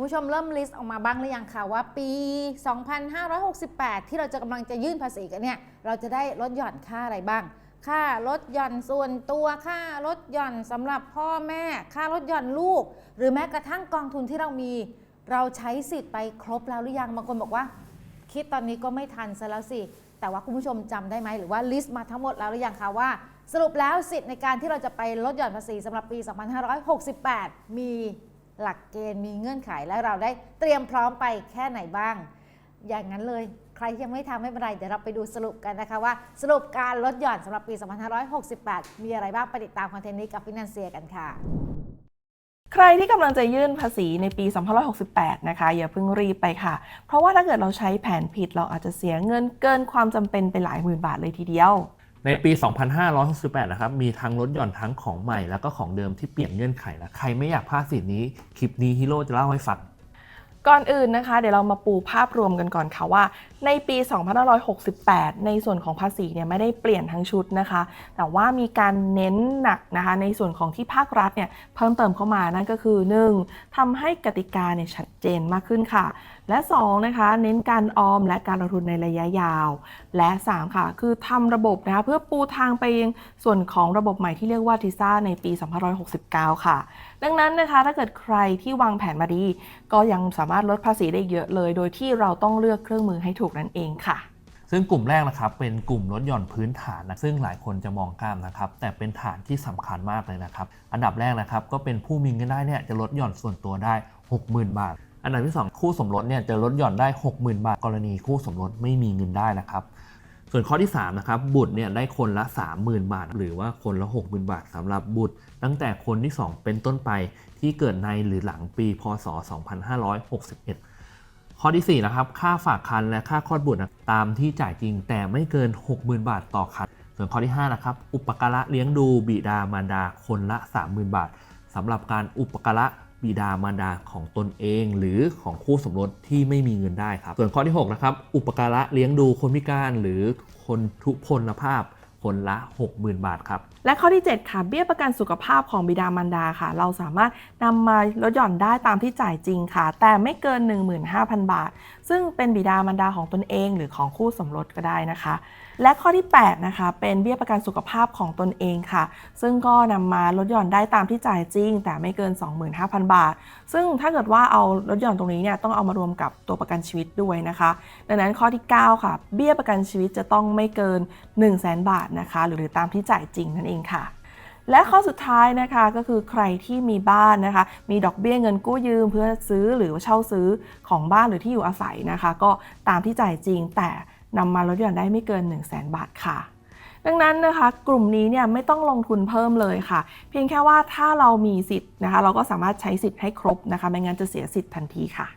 คุณผู้ชมเริ่มลิสต์ออกมาบ้างหรือยังคะว่าปี 2568 ที่เราจะกำลังจะยื่นภาษีกันเนี่ย เราจะได้ลดหย่อนค่าอะไรบ้าง ค่าลดหย่อนส่วนตัว ค่าลดหย่อนสำหรับพ่อแม่ ค่าลดหย่อนลูก หรือแม้กระทั่งกองทุนที่เรามี เราใช้สิทธิ์ไปครบแล้วหรือยัง บางคนบอกว่า คิดตอนนี้ก็ไม่ทันซะแล้วสิ แต่ว่าคุณผู้ชมจำได้ไหมหรือว่าลิสต์มาทั้งหมดแล้วหรือยังคะว่าสรุปแล้วสิทธิ์ในการที่เราจะไปลดหย่อนภาษีสำหรับปี 2568 มี หลักเกณฑ์มีเงื่อนไขและเราได้เตรียมพร้อมไปแค่ไหนบ้าง อย่างนั้นเลยใครยังไม่ทำไม่เป็นไรเดี๋ยวเราไปดูสรุปกันนะคะว่า สรุปการลดหย่อนสำหรับปี 2568 มีอะไรบ้างไปติดตามคอนเทนต์นี้กับฟินแลนเซียกันค่ะใครที่กำลังจะยื่นภาษีในปี 2568 นะคะ อย่าเพิ่งรีบไปค่ะ เพราะว่าถ้าเกิดเราใช้แผนผิดเราอาจจะเสียเงินเกินความจำเป็นไปหลายหมื่นบาทเลยทีเดียว ในปี 2568 นะครับ มีทั้งลดหย่อนทั้งของใหม่แล้วก็ของเดิมที่เปลี่ยนเงื่อนไขนะ ใครไม่อยากพลาดสิทธิ์นี้ คลิปนี้ฮีโร่จะเล่าให้ฟัง ก่อนอื่นนะคะ เดี๋ยวเรามาปูภาพรวมกันก่อนค่ะว่า ในปี 2568 ในส่วนของภาษีเนี่ยไม่ได้เปลี่ยนทั้งชุดนะคะ แต่ว่ามีการเน้นหนักนะคะในส่วนของที่ภาครัฐเนี่ยเพิ่มเติมเข้ามานั่นก็คือ 1. ทำให้กติกาเนี่ยชัดเจนมากขึ้นค่ะ และ 2 นะคะ เน้นการออมและการลงทุนในระยะยาว และ 3 ค่ะ คือทำระบบนะคะเพื่อปูทางไปยังส่วนของระบบใหม่ที่เรียกว่าทิซ่าในปี 2569 ค่ะ ดังนั้นนะคะถ้าเกิดใครที่วางแผนมาดีก็ยังสามารถลดภาษีได้เยอะเลย โดยที่เราต้องเลือกเครื่องมือให้ถูกนั่นเองค่ะซึ่งกลุ่มแรกนะครับเป็นกลุ่มลดหย่อนพื้นฐานนะซึ่งหลายคนจะมองข้ามนะครับแต่เป็นฐานที่สำคัญมากเลยนะครับอันดับแรกนะครับก็เป็นผู้มีเงินได้เนี่ยจะลดหย่อนส่วนตัวได้ 60,000 บาท อันดับที่ 2 คู่สมรสเนี่ยจะลดหย่อนได้ 60,000 บาท กรณีคู่สมรสไม่มีเงินได้นะครับส่วนข้อที่3นะครับบุตรเนี่ยได้คนละ 30,000 บาท หรือว่าคนละ 60,000 บาทสำหรับบุตร ตั้งแต่คนที่ 2 เป็นต้นไป ที่เกิดในหรือหลังปีพศ 2561 ข้อที่ 4 นะครับ ค่าฝากคันและค่าคลอดบุตรตามที่จ่ายจริงแต่ไม่เกิน 60,000 บาทต่อคัน ส่วนข้อที่ 5 นะครับ อุปการะเลี้ยงดูบิดามารดาคนละ 30,000 บาทสำหรับการอุปการะบิดามารดาของตนเองหรือของคู่สมรสที่ไม่มีเงินได้ครับ ส่วนข้อที่ 6 นะครับ อุปการะเลี้ยงดูคนพิการหรือคนทุพพลภาพ คนละ 60,000 บาทครับ และข้อที่ 7 ค่ะเบี้ยประกันสุขภาพของบิดามารดาค่ะ เราสามารถนำมาลดหย่อนได้ตามที่จ่ายจริงค่ะ แต่ไม่เกิน 15,000 บาท ซึ่งเป็นบิดามารดาของตนเอง หรือของคู่สมรสก็ได้นะคะ และข้อที่ 8 นะคะ เป็นเบี้ยประกันสุขภาพของตนเองค่ะ ซึ่งก็นำมาลดหย่อนได้ตามที่จ่ายจริง แต่ไม่เกิน 25,000 บาท ซึ่งถ้าเกิดว่าเอาลดหย่อนตรงนี้เนี่ยต้องเอามารวมกับตัวประกันชีวิตด้วยนะคะ ดังนั้นข้อที่ 9 ค่ะ เบี้ยประกันชีวิตจะต้องไม่เกิน 1 0 0 0 0แบาทนะคะ หรือตามที่จ่ายจริงนั่นเองค่ะและข้อสุดท้ายนะคะก็คือใครที่มีบ้านนะคะ มีดอกเบี้ยเงินกู้ยืมเพื่อซื้อหรือเช่าซื้อของบ้านหรือที่อยู่อาศัยนะคะ ก็ตามที่จ่ายจริงแต่ นำมาลดหย่อนได้ไม่เกิน 1 0 0 0 0แบาทค่ะ ดังนั้นนะคะ กลุ่มนี้เนี่ยไม่ต้องลงทุนเพิ่มเลยค่ะ เพียงแค่ว่าถ้าเรามีสิทธิ์นะคะ เราก็สามารถใช้สิทธิ์ให้ครบนะคะ ไม่งั้นจะเสียสิทธิ์ทันทีค่ะ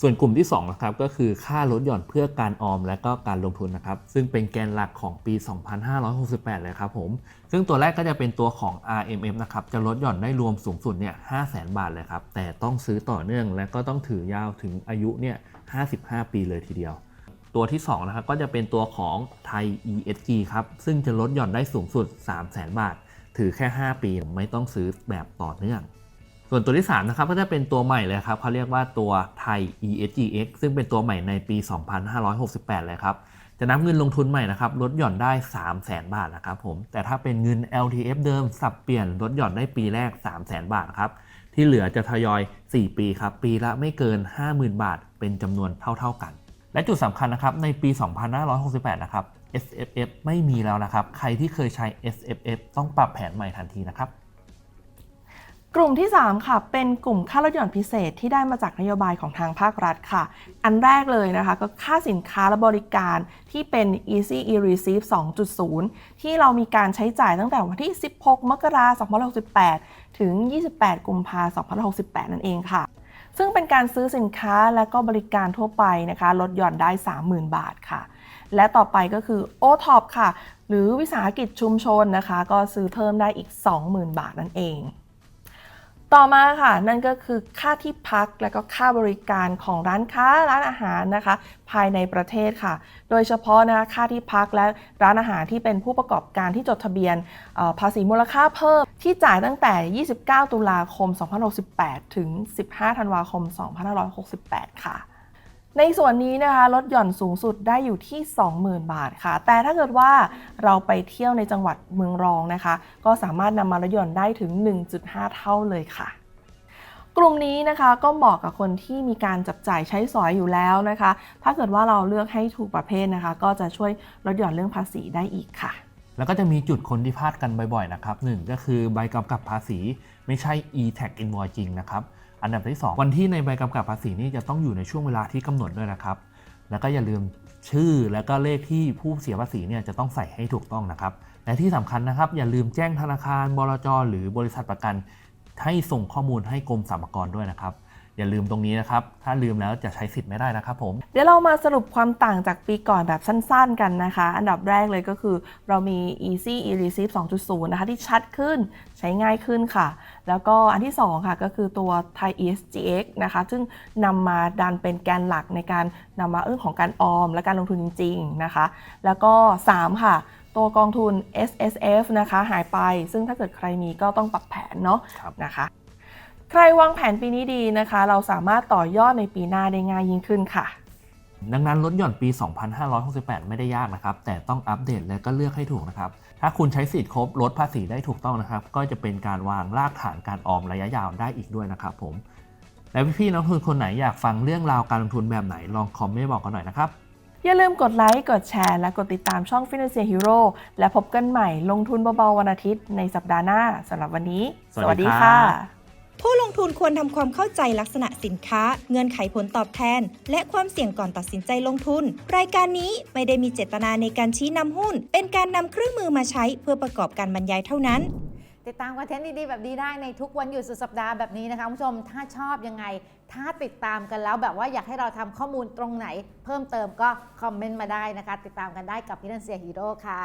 ส่วนกลุ่มที่2นะครับก็คือค่าลดหย่อนเพื่อการออมและก็การลงทุนนะครับ ซึ่งเป็นแกนหลักของปี 2568 เลยครับผม ซึ่งตัวแรกก็จะเป็นตัวของ RMF นะครับ จะลดหย่อนได้รวมสูงสุดเนี่ย 500,000 บาทเลยครับ แต่ต้องซื้อต่อเนื่องและก็ต้องถือยาวถึงอายุเนี่ย 55 ปีเลยทีเดียว ตัวที่ 2 นะครับ ก็จะเป็นตัวของไทย ESG ครับ ซึ่งจะลดหย่อนได้สูงสุด 300,000 บาท ถือแค่ 5 ปีไม่ต้องซื้อแบบต่อเนื่อง ส่วนตัวที่ 3 นะครับก็จะเป็นตัวใหม่เลยครับเขาเรียกว่าตัวไทย ESGX ซึ่งเป็นตัวใหม่ในปี 2568 เลยครับ จะนับเงินลงทุนใหม่นะครับลดหย่อนได้ 3 0 0แสนบาทนะครับผม แต่ถ้าเป็นเงิน LTF เดิมสับเปลี่ยนลดหย่อนได้ปีแรก 3 0 0แสนบาทครับที่เหลือจะทยอย 4 ปีครับปีละไม่เกิน 50,000 บาท เป็นจำนวนเท่า ๆกัน และจุดสำคัญนะครับในปี 2568 นะครับ SFF ไม่มีแล้วนะครับ ใครที่เคยใช้ SFF ต้องปรับแผนใหม่ทันทีนะครับ กลุ่มที่ 3 ค่ะ เป็นกลุ่มค่าลดหย่อนพิเศษที่ได้มาจากนโยบายของทางภาครัฐค่ะ อันแรกเลยนะคะ ก็ค่าสินค้าและบริการที่เป็น Easy e-receive 2.0 ที่เรามีการใช้จ่ายตั้งแต่วันที่ 16 มกราคม 2568 ถึง 28 กุมภาพันธ์ 2568 นั่นเองค่ะ ซึ่งเป็นการซื้อสินค้าและก็บริการทั่วไปนะคะลดหย่อนได้ 30,000 บาทค่ะ และต่อไปก็คือ OTOP ค่ะ หรือวิสาหกิจชุมชนนะคะ ก็ซื้อเพิ่มได้อีก 20,000 บาทนั่นเอง ต่อมาค่ะ นั่นก็คือค่าที่พักและก็ค่าบริการของร้านค้าร้านอาหารนะคะ ภายในประเทศค่ะ โดยเฉพาะนะคะค่าที่พักและร้านอาหารที่เป็นผู้ประกอบการที่จดทะเบียนภาษีมูลค่าเพิ่มที่จ่ายตั้งแต่ 29 ตุลาคม2568 ถึง 15 ธันวาคม 2568 ค่ะ ในส่วนนี้นะคะลดหย่อนสูงสุดได้อยู่ที่ 20,000 บาทค่ะ แต่ถ้าเกิดว่าเราไปเที่ยวในจังหวัดเมืองรองนะคะ ก็สามารถนำมาลดหย่อนได้ถึง 1.5 เท่าเลยค่ะ กลุ่มนี้นะคะก็เหมาะกับคนที่มีการจับจ่ายใช้สอยอยู่แล้วนะคะ ถ้าเกิดว่าเราเลือกให้ถูกประเภทนะคะ ก็จะช่วยลดหย่อนเรื่องภาษีได้อีกค่ะแล้วก็จะมีจุดคนที่พลาดกันบ่อยๆนะครับหนึ่งก็คือใบกำกับภาษีไม่ใช่ e-tax invoice จริงนะครับ อันดับที่ 2 วันที่ในใบกำกับภาษีนี่จะต้องอยู่ในช่วงเวลาที่กำหนดด้วยนะครับ แล้วก็อย่าลืมชื่อแล้วก็เลขที่ผู้เสียภาษีเนี่ยจะต้องใส่ให้ถูกต้องนะครับ และที่สำคัญนะครับ อย่าลืมแจ้งธนาคารบลจหรือบริษัทประกัน ให้ส่งข้อมูลให้กรมสรรพากรด้วยนะครับ อย่าลืมตรงนี้นะครับ ถ้าลืมแล้วจะใช้สิทธิ์ไม่ได้นะครับผม เดี๋ยวเรามาสรุปความต่างจากปีก่อนแบบสั้นๆกันนะคะ อันดับแรกเลยก็คือเรามี Easy e-receipt 2.0 นะคะ ที่ชัดขึ้นใช้ง่ายขึ้นค่ะ แล้วก็อันที่ 2 ค่ะ ก็คือตัว Thai ESGX นะคะ ซึ่งนำมาดันเป็นแกนหลักในการนำมาเรื่องของการออม และการลงทุนจริง ๆนะคะ แล้วก็ 3 ค่ะตัวกองทุน S S F นะคะหายไป ซึ่งถ้าเกิดใครมีก็ต้องปรับแผนเนาะครับนะคะ ใครวางแผนปีนี้ดีนะคะ เราสามารถต่อยอดในปีหน้าได้ง่ายยิ่งขึ้นค่ะ ดังนั้นลดหย่อนปี 2568 ไม่ได้ยากนะครับ แต่ต้องอัปเดตและก็เลือกให้ถูกนะครับ ถ้าคุณใช้สิทธิ์ครบลดภาษีได้ถูกต้องนะครับ ก็จะเป็นการวางรากฐานการออมระยะยาวได้อีกด้วยนะครับผมและพี่ๆนักลงทุนคนไหนอยากฟังเรื่องราวการลงทุนแบบไหนลองคอมเมนต์บอกกันหน่อยนะครับอย่าลืมกดไลค์ กดแชร์ และกดติดตามช่อง Financial Hero และพบกันใหม่ลงทุนเบาๆวันอาทิตย์ในสัปดาห์หน้าสำหรับวันนี้ สวัสดีครับค่ะ ผู้ลงทุนควรทำความเข้าใจลักษณะสินค้า เงื่อนไขผลตอบแทน และความเสี่ยงก่อนตัดสินใจลงทุน รายการนี้ไม่ได้มีเจตนาในการชี้นำหุ้น เป็นการนำเครื่องมือมาใช้เพื่อประกอบการบรรยายเท่านั้น ติดตามคอนเทนต์ดีๆ แบบนี้ได้ในทุกวันหยุดสุดสัปดาห์แบบนี้นะคะคุณผู้ชมถ้าชอบยังไง ถ้าติดตามกันแล้วแบบว่าอยากให้เราทำข้อมูลตรงไหน เพิ่มเติมก็คอมเมนต์มาได้นะคะ ติดตามกันได้กับพี่นันเซียฮีโร่ค่ะ